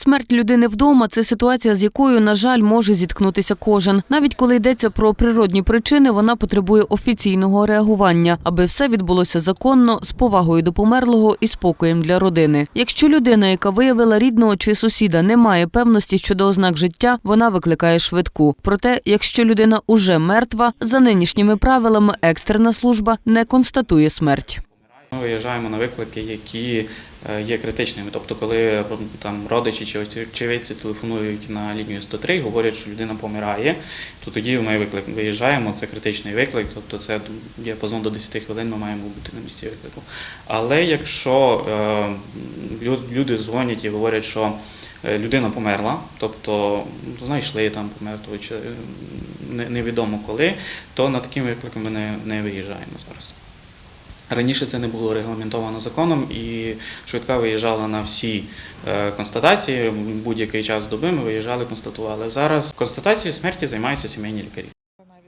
Смерть людини вдома це ситуація, з якою, на жаль, може зіткнутися кожен. Навіть коли йдеться про природні причини, вона потребує офіційного реагування, аби все відбулося законно, з повагою до померлого і спокоєм для родини. Якщо людина, яка виявила рідного чи сусіда, не має певності щодо ознак життя, вона викликає швидку. Проте, якщо людина уже мертва, за нинішніми правилами екстрена служба не констатує смерть. Ми виїжджаємо на виклики, які е, є критичними. Тобто, коли е, там родичі чи очевидці телефонують на лінію 103 і говорять, що людина помирає, то тоді ми виклик виїжджаємо. Це критичний виклик, тобто це діапазон до 10 хвилин. Ми маємо бути на місці виклику. Але якщо е, люди дзвонять і говорять, що людина померла, тобто знайшли там помертвого чи невідомо коли, то на такі виклики ми не виїжджаємо зараз. Раніше це не було регламентовано законом, і швидка виїжджала на всі е, констатації. Будь-який час доби ми виїжджали, констатували. Зараз констатацією смерті займаються сімейні лікарі.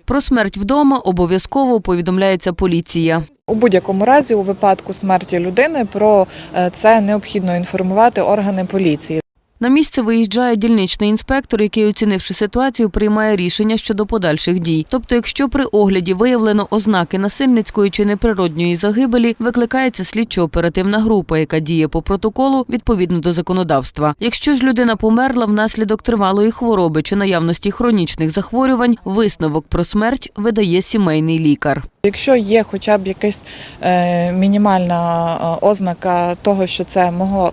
Про смерть вдома обов'язково повідомляється поліція. У будь-якому разі, у випадку смерті людини, про е, це необхідно інформувати органи поліції. На місце виїжджає дільничний інспектор, який, оцінивши ситуацію, приймає рішення щодо подальших дій. Тобто, якщо при огляді виявлено ознаки насильницької чи неприродньої загибелі, викликається слідчо-оперативна група, яка діє по протоколу відповідно до законодавства. Якщо ж людина померла внаслідок тривалої хвороби чи наявності хронічних захворювань, висновок про смерть видає сімейний лікар. Якщо є хоча б якась е, мінімальна е, ознака того, що це могло,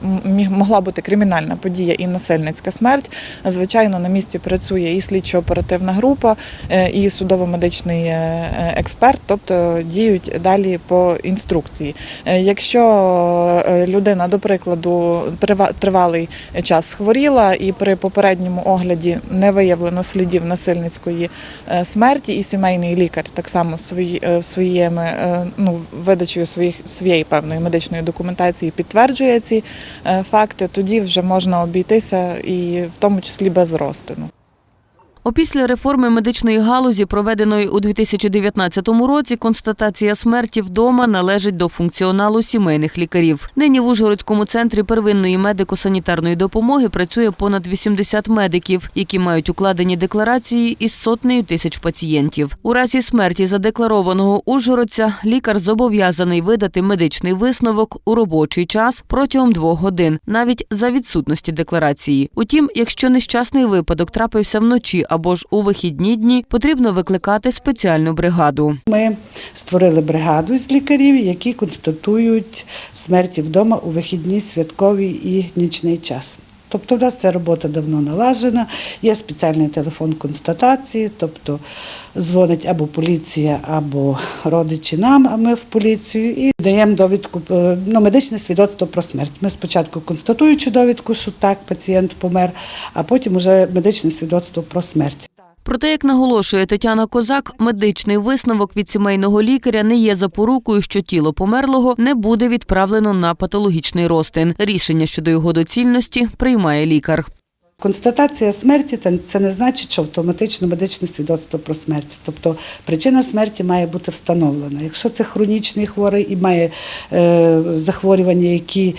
могла бути кримінальна подія і насильницька смерть, звичайно, на місці працює і слідчо-оперативна група, е, і судово-медичний е, е, експерт, тобто діють далі по інструкції. Якщо людина, до прикладу, тривалий час хворіла і при попередньому огляді не виявлено слідів насильницької смерті, і сімейний лікар так само своїми ну, видачею своїх своєї певної медичної документації підтверджує ці факти, тоді вже можна обійтися і в тому числі без розтину. Опісля реформи медичної галузі, проведеної у 2019 році, констатація смерті вдома належить до функціоналу сімейних лікарів. Нині в Ужгородському центрі первинної медико-санітарної допомоги працює понад 80 медиків, які мають укладені декларації із сотнею тисяч пацієнтів. У разі смерті задекларованого ужгородця лікар зобов'язаний видати медичний висновок у робочий час протягом двох годин, навіть за відсутності декларації. Утім, якщо нещасний випадок трапився вночі або ж у вихідні дні, потрібно викликати спеціальну бригаду. Ми створили бригаду з лікарів, які констатують смерті вдома у вихідні, святковий і нічний час. Тобто, в нас ця робота давно налажена, є спеціальний телефон констатації, тобто дзвонить або поліція, або родичі нам, а ми в поліцію, і даємо довідку, е, ну, медичне свідоцтво про смерть. Ми спочатку констатуючи довідку, що так, пацієнт помер, а потім уже медичне свідоцтво про смерть. Проте, як наголошує Тетяна Козак, медичний висновок від сімейного лікаря не є запорукою, що тіло померлого не буде відправлено на патологічний розтин. Рішення щодо його доцільності приймає лікар. Констатація смерті це не значить, що автоматично медичне свідоцтво про смерть. Тобто причина смерті має бути встановлена. Якщо це хронічний хворий і має е, захворювання, які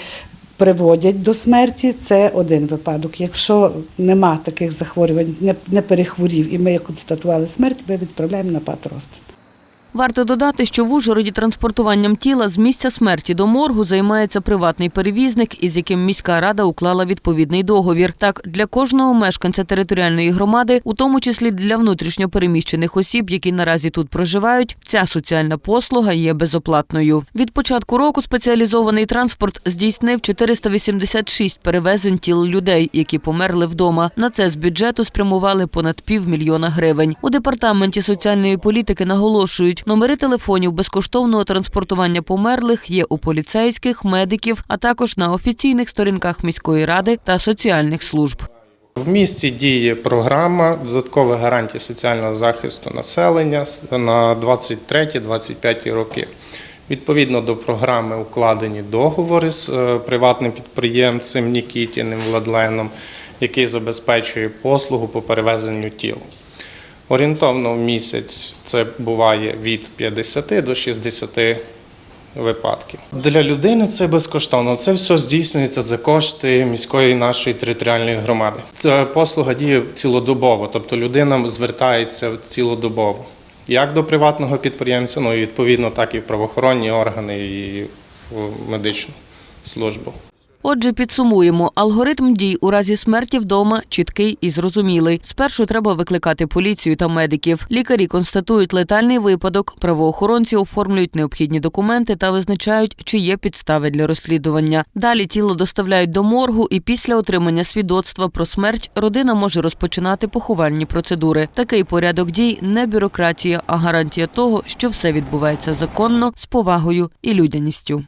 приводять до смерті, це один випадок. Якщо нема таких захворювань, не, перехворів і ми констатували смерть, ми відправляємо на патростин. Варто додати, що в Ужгороді транспортуванням тіла з місця смерті до моргу займається приватний перевізник, із яким міська рада уклала відповідний договір. Так, для кожного мешканця територіальної громади, у тому числі для внутрішньо переміщених осіб, які наразі тут проживають, ця соціальна послуга є безоплатною. Від початку року спеціалізований транспорт здійснив 486 перевезень тіл людей, які померли вдома. На це з бюджету спрямували понад півмільйона гривень. У департаменті соціальної політики наголошують, номери телефонів безкоштовного транспортування померлих є у поліцейських, медиків, а також на офіційних сторінках міської ради та соціальних служб. В місті діє програма додаткових гарантій соціального захисту населення на 23-25 роки. Відповідно до програми укладені договори з е, приватним підприємцем Нікітіним Владленом, який забезпечує послугу по перевезенню тіл. Орієнтовно в місяць це буває від 50 до 60 випадків. Для людини це безкоштовно. Це все здійснюється за кошти міської нашої територіальної громади. Ця послуга діє цілодобово, тобто людина звертається цілодобово. Як до приватного підприємця, ну і відповідно, так і в правоохоронні органи, і в медичну службу. Отже, підсумуємо, алгоритм дій у разі смерті вдома чіткий і зрозумілий. Спершу треба викликати поліцію та медиків. Лікарі констатують летальний випадок, правоохоронці оформлюють необхідні документи та визначають, чи є підстави для розслідування. Далі тіло доставляють до моргу, і після отримання свідоцтва про смерть родина може розпочинати поховальні процедури. Такий порядок дій не бюрократія, а гарантія того, що все відбувається законно, з повагою і людяністю.